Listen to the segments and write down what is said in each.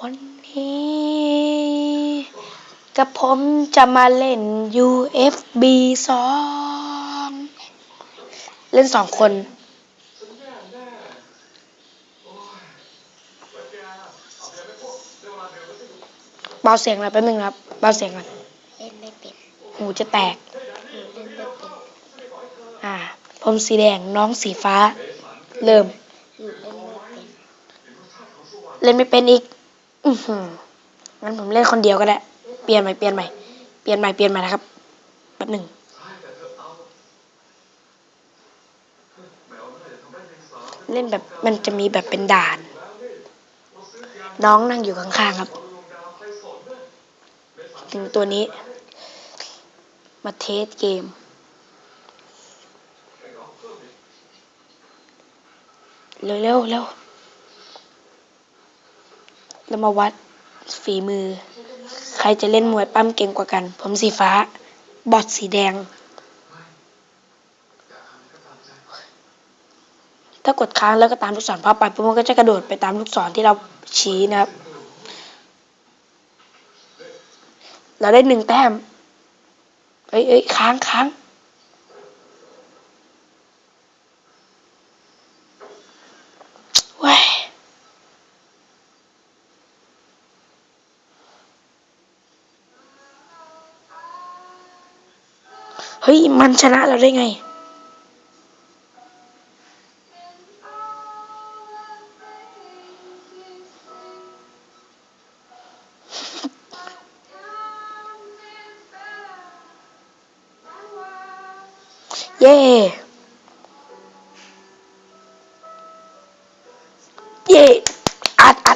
วันนี้ กับผมจะมาเล่น UFB สองเล่นสองคน เบาเสียงหน่อยแป๊บนึงนะครับ เบาเสียงก่อนเล่นไม่เป็นหูจะแตกหนูเล่นไม่เป็นอ่า ผมสีแดงน้องสีฟ้า เริ่มหนูเล่นไม่เป็น เล่นไม่เป็นอีก อือหืองั้นผมเล่นคนเดียวก็ได้ เปลี่ยนใหม่เปลี่ยนใหม่ เปลี่ยนใหม่เปลี่ยนใหม่นะครับ แป๊บหนึ่งเล่นแบบมันจะมีแบบเป็นด่าน น้องนั่งอยู่ข้างๆครับ ถึงตัวนี้ มาเทสเกม เร็วเร็วเร็ว เรามาวัดฝีมือ ใครจะเล่นมวยปั้มเก่งกว่ากัน ผมสีฟ้า บอดสีแดง ถ้ากดค้างแล้วก็ตามลูกศรภาไปปุ๊บมันก็จะกระโดดไปตามลูกศรที่เราชี้นะครับ เราได้หนึ่งแต้มเอ้ยเอ้ยค้างค้างเว้ย เฮ้ย มันชนะเราได้ไง เย่เย่อัดอัด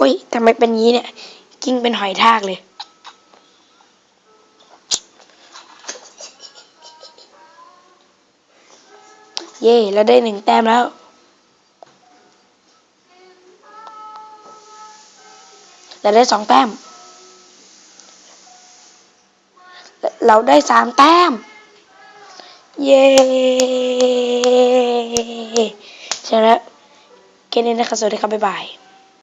เฮ้ยทำไมเป็นงี้เนี่ย กิ้งเป็นหอยทากเลยเย่เราได้หนึ่งแต้มแล้ว เราได้สองแต้ม เราได้สามแต้ม เย้ชนะแค่นี้นะครับสวัสดีครับ บ๊ายบาย